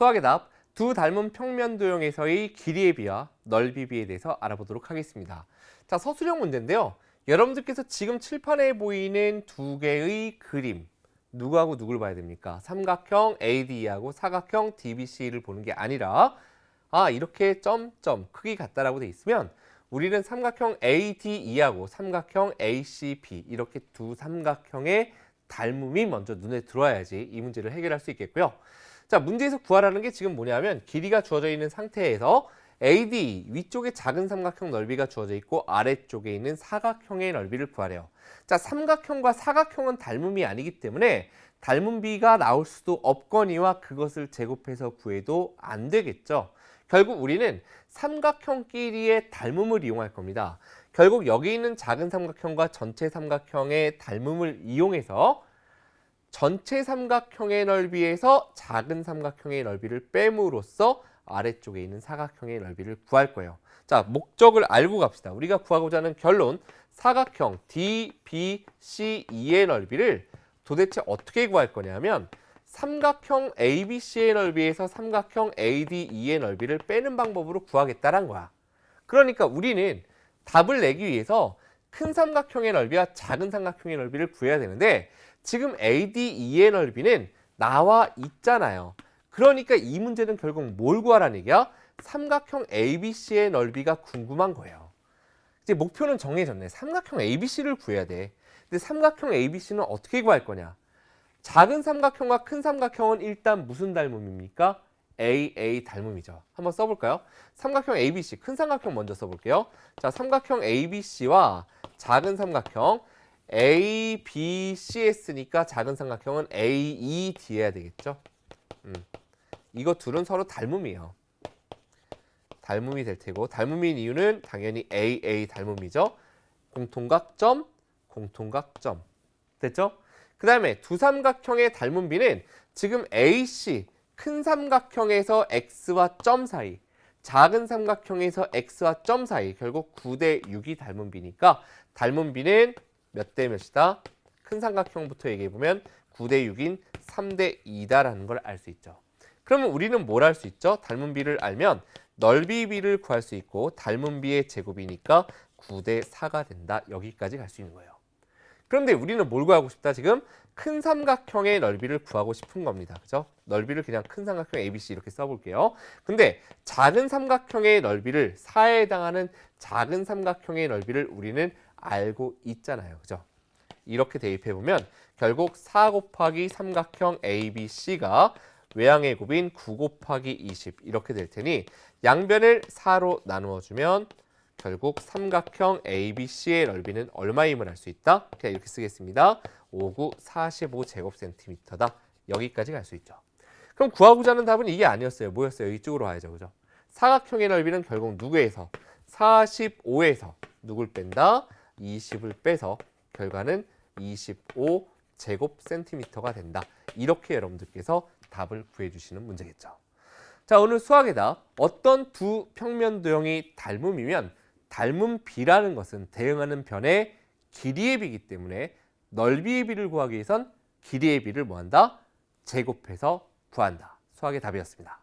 수학의 답, 두 닮은 평면 도형에서의 길이의 비와 넓이 비에 대해서 알아보도록 하겠습니다. 자, 서술형 문제인데요. 여러분들께서 지금 칠판에 보이는 두 개의 그림, 누구하고 누굴 봐야 됩니까? 삼각형 AD하고 사각형 DBC를 보는 게 아니라 아, 이렇게 점점 크기 같다라고 돼 있으면 우리는 삼각형 ADE하고 삼각형 ACB 이렇게 두 삼각형의 닮음이 먼저 눈에 들어와야지 이 문제를 해결할 수 있겠고요. 자, 문제에서 구하라는 게 지금 뭐냐면 길이가 주어져 있는 상태에서 AD 위쪽에 작은 삼각형 넓이가 주어져 있고 아래쪽에 있는 사각형의 넓이를 구하래요. 자, 삼각형과 사각형은 닮음이 아니기 때문에 닮은 비가 나올 수도 없거니와 그것을 제곱해서 구해도 안 되겠죠. 결국 우리는 삼각형끼리의 닮음을 이용할 겁니다. 결국 여기 있는 작은 삼각형과 전체 삼각형의 닮음을 이용해서 전체 삼각형의 넓이에서 작은 삼각형의 넓이를 빼므로써 아래쪽에 있는 사각형의 넓이를 구할 거예요. 자, 목적을 알고 갑시다. 우리가 구하고자 하는 결론, 사각형 DBCE의 넓이를 도대체 어떻게 구할 거냐면 삼각형 ABC의 넓이에서 삼각형 ADE의 넓이를 빼는 방법으로 구하겠다란 거야. 그러니까 우리는 답을 내기 위해서 큰 삼각형의 넓이와 작은 삼각형의 넓이를 구해야 되는데 지금 ADE의 넓이는 나와 있잖아요. 그러니까 이 문제는 결국 뭘 구하라는 얘기야? 삼각형 ABC의 넓이가 궁금한 거예요. 이제 목표는 정해졌네. 삼각형 ABC를 구해야 돼. 근데 삼각형 ABC는 어떻게 구할 거냐? 작은 삼각형과 큰 삼각형은 일단 무슨 닮음입니까? AA 닮음이죠. 한번 써볼까요? 삼각형 ABC, 큰 삼각형 먼저 써볼게요. 자, 삼각형 ABC와 작은 삼각형 ABCS니까 작은 삼각형은 AED 해야 되겠죠? 음. 이거 둘은 서로 닮음이에요. 닮음이 될 테고 닮음인 이유는 당연히 AA 닮음이죠. 공통각점, 공통각점. 됐죠? 그 다음에 두 삼각형의 닮은 비는 지금 AC 큰 삼각형에서 x와 점 사이 작은 삼각형에서 x와 점 사이 결국 9대 6이 닮은 비니까 닮은 비는 몇 대 몇이다? 큰 삼각형부터 얘기해 보면 9대 6인 3대 2다라는 걸 알 수 있죠. 그러면 우리는 뭘할수 있죠? 닮은 비를 알면 넓이 비를 구할 수 있고 닮은 비의 제곱이니까 9대 4가 된다. 여기까지 갈 수 있는 거예요. 그런데 우리는 뭘 구하고 싶다 지금? 큰 삼각형의 넓이를 구하고 싶은 겁니다. 그죠? 넓이를 그냥 큰 삼각형 ABC 이렇게 써볼게요. 근데 작은 삼각형의 넓이를 4에 해당하는 작은 삼각형의 넓이를 우리는 알고 있잖아요. 그죠? 이렇게 대입해 보면 결국 4 곱하기 삼각형 ABC가 외양의 곱인 9 곱하기 20 이렇게 될 테니 양변을 4로 나누어 주면 결국 삼각형 ABC의 넓이는 얼마임을 알 수 있다? 그냥 이렇게 쓰겠습니다. 59 45 제곱센티미터다. 여기까지 갈 수 있죠. 그럼 구하고자 하는 답은 이게 아니었어요. 뭐였어요? 이쪽으로 와야죠. 그죠? 사각형의 넓이는 결국 누구에서? 45에서 누굴 뺀다? 20을 빼서 결과는 25 제곱 센티미터가 된다. 이렇게 여러분들께서 답을 구해주시는 문제겠죠. 자, 오늘 수학의 답. 어떤 두 평면 도형이 닮음이면 닮은 비라는 것은 대응하는 변의 길이의 비이기 때문에 넓이의 비를 구하기 위해선 길이의 비를 뭐한다? 제곱해서 구한다. 수학의 답이었습니다.